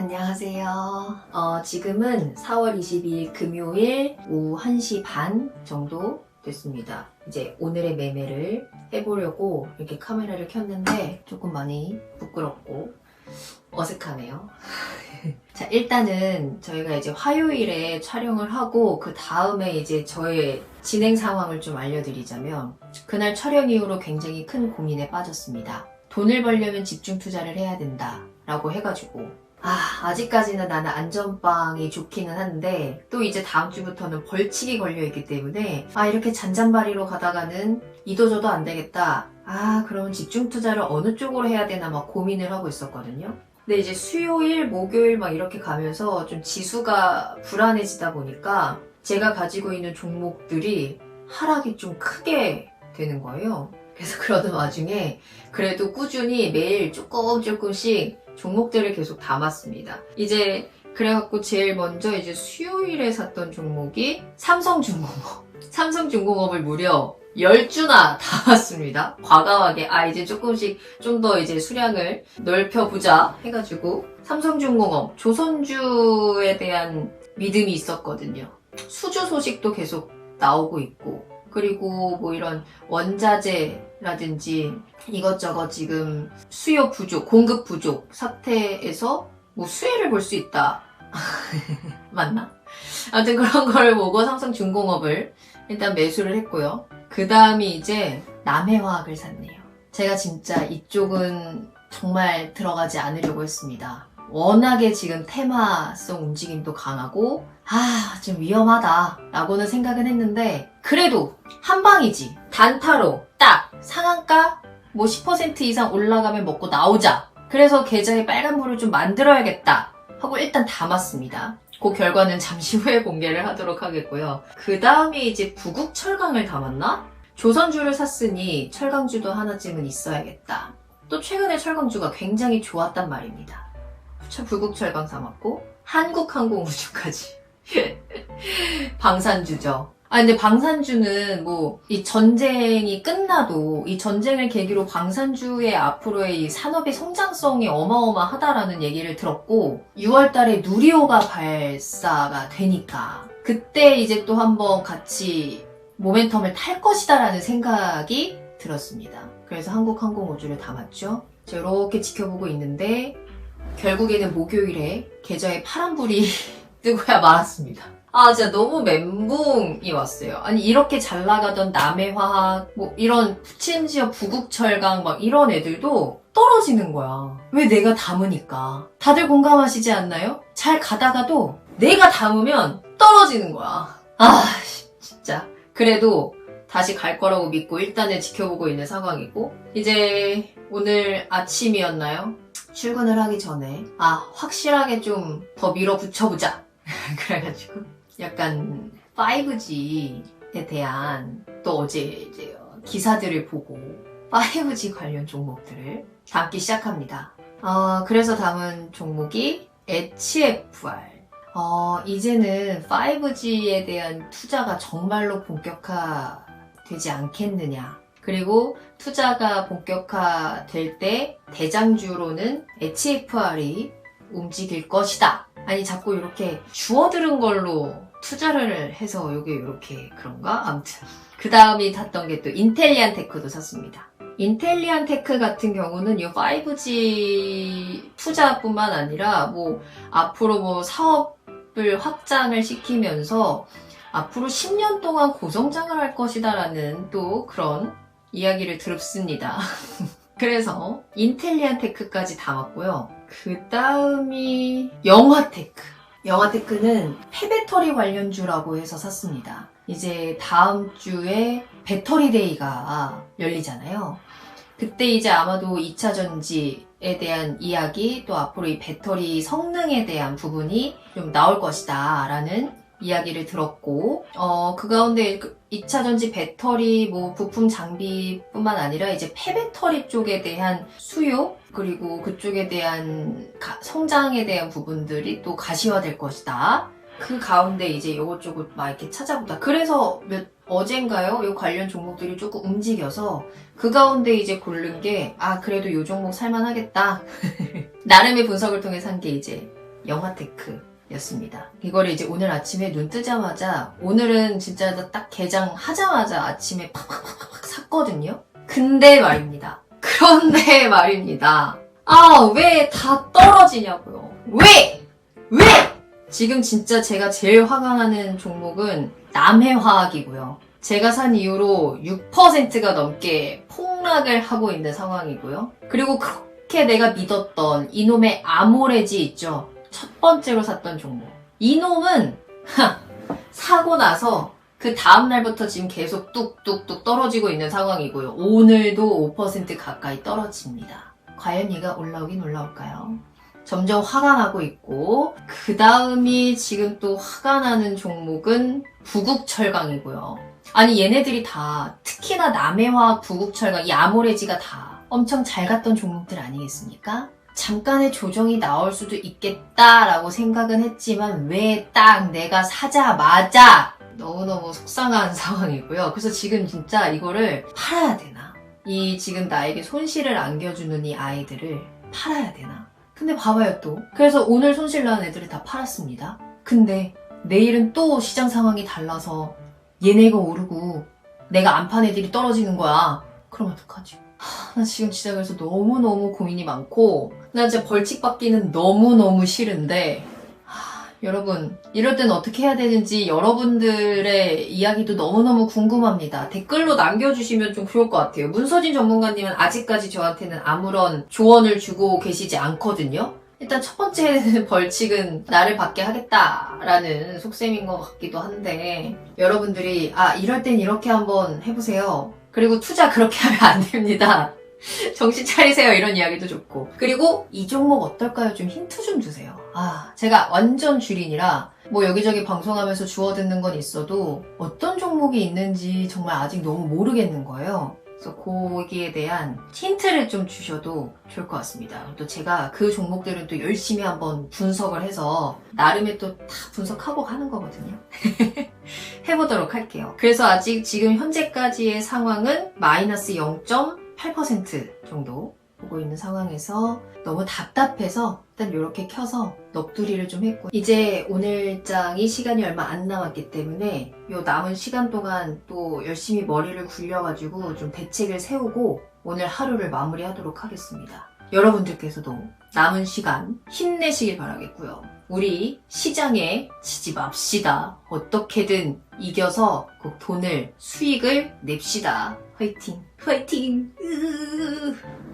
안녕하세요. 어, 지금은 4월 22일 금요일 오후 1시 반 정도 됐습니다. 이제 오늘의 매매를 해보려고 이렇게 카메라를 켰는데 조금 많이 부끄럽고 어색하네요. 자, 일단은 저희가 이제 화요일에 촬영을 하고 그 다음에 이제 저의 진행 상황을 좀 알려드리자면 그날 촬영 이후로 굉장히 큰 고민에 빠졌습니다. 돈을 벌려면 집중 투자를 해야 된다. 라고 해가지고 아, 아직까지는 나는 안전빵이 좋기는 한데, 또 이제 다음 주부터는 벌칙이 걸려있기 때문에, 아, 이렇게 잔잔바리로 가다가는 이도저도 안 되겠다. 아, 그러면 집중 투자를 어느 쪽으로 해야 되나 막 고민을 하고 있었거든요. 근데 이제 수요일, 목요일 막 이렇게 가면서 좀 지수가 불안해지다 보니까, 제가 가지고 있는 종목들이 하락이 좀 크게 되는 거예요. 그래서 그러는 와중에, 그래도 꾸준히 매일 조금 조금씩 종목들을 계속 담았습니다. 이제 그래갖고 제일 먼저 이제 수요일에 샀던 종목이 삼성중공업. 삼성중공업을 무려 10주나 담았습니다. 과감하게 아 이제 조금씩 좀 더 이제 수량을 넓혀보자 해가지고 삼성중공업 조선주에 대한 믿음이 있었거든요. 수주 소식도 계속 나오고 있고 그리고 뭐 이런 원자재 라든지 이것저것 지금 수요 부족, 공급 부족 사태에서 뭐 수혜를 볼 수 있다. 맞나? 아무튼 그런 걸 보고 삼성중공업을 일단 매수를 했고요. 그 다음이 이제 남해화학을 샀네요. 제가 진짜 이쪽은 정말 들어가지 않으려고 했습니다. 워낙에 지금 테마성 움직임도 강하고 아, 좀 위험하다 라고는 생각은 했는데 그래도 한 방이지. 단타로 딱 상한가 뭐 10% 이상 올라가면 먹고 나오자. 그래서 계좌에 빨간불을 좀 만들어야겠다 하고 일단 담았습니다. 그 결과는 잠시 후에 공개를 하도록 하겠고요. 그 다음에 이제 부국 철강을 담았나? 조선주를 샀으니 철강주도 하나쯤은 있어야겠다. 또 최근에 철강주가 굉장히 좋았단 말입니다. 저 불국철강 삼았고 한국항공우주까지 방산주죠. 아 근데 방산주는 뭐 이 전쟁이 끝나도 이 전쟁을 계기로 방산주의 앞으로의 이 산업의 성장성이 어마어마하다라는 얘기를 들었고 6월달에 누리호가 발사가 되니까 그때 이제 또 한번 같이 모멘텀을 탈 것이다라는 생각이 들었습니다. 그래서 한국항공우주를 담았죠. 이렇게 지켜보고 있는데 결국에는 목요일에 계좌에 파란불이 뜨고야 말았습니다. 아, 진짜 너무 멘붕이 왔어요. 아니, 이렇게 잘 나가던 남해화학, 뭐, 이런, 심지어 부국철강, 막 이런 애들도 떨어지는 거야. 왜 내가 담으니까. 다들 공감하시지 않나요? 잘 가다가도 내가 담으면 떨어지는 거야. 아, 진짜. 그래도 다시 갈 거라고 믿고 일단은 지켜보고 있는 상황이고, 이제 오늘 아침이었나요? 출근을 하기 전에, 아, 확실하게 좀 더 밀어붙여보자. 그래가지고, 약간 5G에 대한 또 어제 이제 기사들을 보고 5G 관련 종목들을 담기 시작합니다. 어, 그래서 담은 종목이 HFR. 어, 이제는 5G에 대한 투자가 정말로 본격화되지 않겠느냐. 그리고 투자가 본격화될 때 대장주로는 HFR이 움직일 것이다. 아니 자꾸 이렇게 주워들은 걸로 투자를 해서 이게 이렇게 그런가? 아무튼 그 다음이 샀던 게 또 인텔리안 테크도 샀습니다. 인텔리안 테크 같은 경우는 이 5G 투자뿐만 아니라 뭐 앞으로 뭐 사업을 확장을 시키면서 앞으로 10년 동안 고성장을 할 것이다라는 또 그런 이야기를 들었습니다. 그래서 인텔리안 테크까지 담았고요. 그 다음이 영화 테크. 영화 테크는 폐배터리 관련주라고 해서 샀습니다. 이제 다음 주에 배터리 데이가 열리잖아요. 그때 이제 아마도 2차 전지에 대한 이야기 또 앞으로 이 배터리 성능에 대한 부분이 좀 나올 것이다 라는 이야기를 들었고 어 그 가운데 그 2차 전지 배터리 뭐 부품 장비뿐만 아니라 이제 폐배터리 쪽에 대한 수요 그리고 그쪽에 대한 가- 성장에 대한 부분들이 또 가시화될 것이다. 그 가운데 이제 요것저것 막 이렇게 찾아보다. 그래서 몇 어젠가요? 요 관련 종목들이 조금 움직여서 그 가운데 이제 고른 게 아 그래도 요 종목 살만하겠다. 나름의 분석을 통해 산 게 이제 영화테크 였습니다. 이거를 이제 오늘 아침에 눈 뜨자마자 오늘은 진짜 딱 개장하자마자 아침에 팍팍팍팍 샀거든요. 근데 말입니다. 그런데 말입니다. 아, 왜 다 떨어지냐고요. 왜? 왜? 지금 진짜 제가 제일 화가 나는 종목은 남해화학이고요. 제가 산 이후로 6%가 넘게 폭락을 하고 있는 상황이고요. 그리고 그렇게 내가 믿었던 이놈의 아모레지 있죠. 첫 번째로 샀던 종목. 이놈은 하, 사고 나서 그 다음날부터 지금 계속 뚝뚝뚝 떨어지고 있는 상황이고요. 오늘도 5% 가까이 떨어집니다. 과연 얘가 올라오긴 올라올까요? 점점 화가 나고 있고 그 다음이 지금 또 화가 나는 종목은 부국철강이고요. 아니 얘네들이 다 특히나 남해화 부국철강 이 아모레지가 다 엄청 잘 갔던 종목들 아니겠습니까? 잠깐의 조정이 나올 수도 있겠다라고 생각은 했지만 왜 딱 내가 사자마자 너무너무 속상한 상황이고요. 그래서 지금 진짜 이거를 팔아야 되나? 이 지금 나에게 손실을 안겨주는 이 아이들을 팔아야 되나? 근데 봐봐요 또. 그래서 오늘 손실 나는 애들을 다 팔았습니다. 근데 내일은 또 시장 상황이 달라서 얘네가 오르고 내가 안 판 애들이 떨어지는 거야. 그럼 어떡하지? 하, 나 지금 진짜 그래서 너무너무 고민이 많고 나 진짜 벌칙 받기는 너무너무 싫은데 하, 여러분 이럴 땐 어떻게 해야 되는지 여러분들의 이야기도 너무너무 궁금합니다. 댓글로 남겨주시면 좀 좋을 것 같아요. 문서진 전문가님은 아직까지 저한테는 아무런 조언을 주고 계시지 않거든요. 일단 첫 번째 벌칙은 나를 받게 하겠다라는 속셈인 것 같기도 한데 여러분들이 아 이럴 땐 이렇게 한번 해보세요. 그리고 투자 그렇게 하면 안 됩니다. 정신 차리세요 이런 이야기도 좋고 그리고 이 종목 어떨까요? 좀 힌트 좀 주세요. 아 제가 완전 주린이라 뭐 여기저기 방송하면서 주워 듣는 건 있어도 어떤 종목이 있는지 정말 아직 너무 모르겠는 거예요. 그래서 거기에 대한 힌트를 좀 주셔도 좋을 것 같습니다. 또 제가 그 종목들은 또 열심히 한번 분석을 해서 나름의 또 다 분석하고 가는 거거든요. 해보도록 할게요. 그래서 아직 지금 현재까지의 상황은 마이너스 0.8% 정도 보고 있는 상황에서 너무 답답해서 일단 이렇게 켜서 넋두리를 좀 했고 이제 오늘장이 시간이 얼마 안 남았기 때문에 이 남은 시간 동안 또 열심히 머리를 굴려가지고 좀 대책을 세우고 오늘 하루를 마무리하도록 하겠습니다. 여러분들께서도 남은 시간 힘내시길 바라겠고요. 우리 시장에 지지 맙시다. 어떻게든 이겨서 꼭 돈을 수익을 냅시다. 화이팅! 화이팅! 으으으으.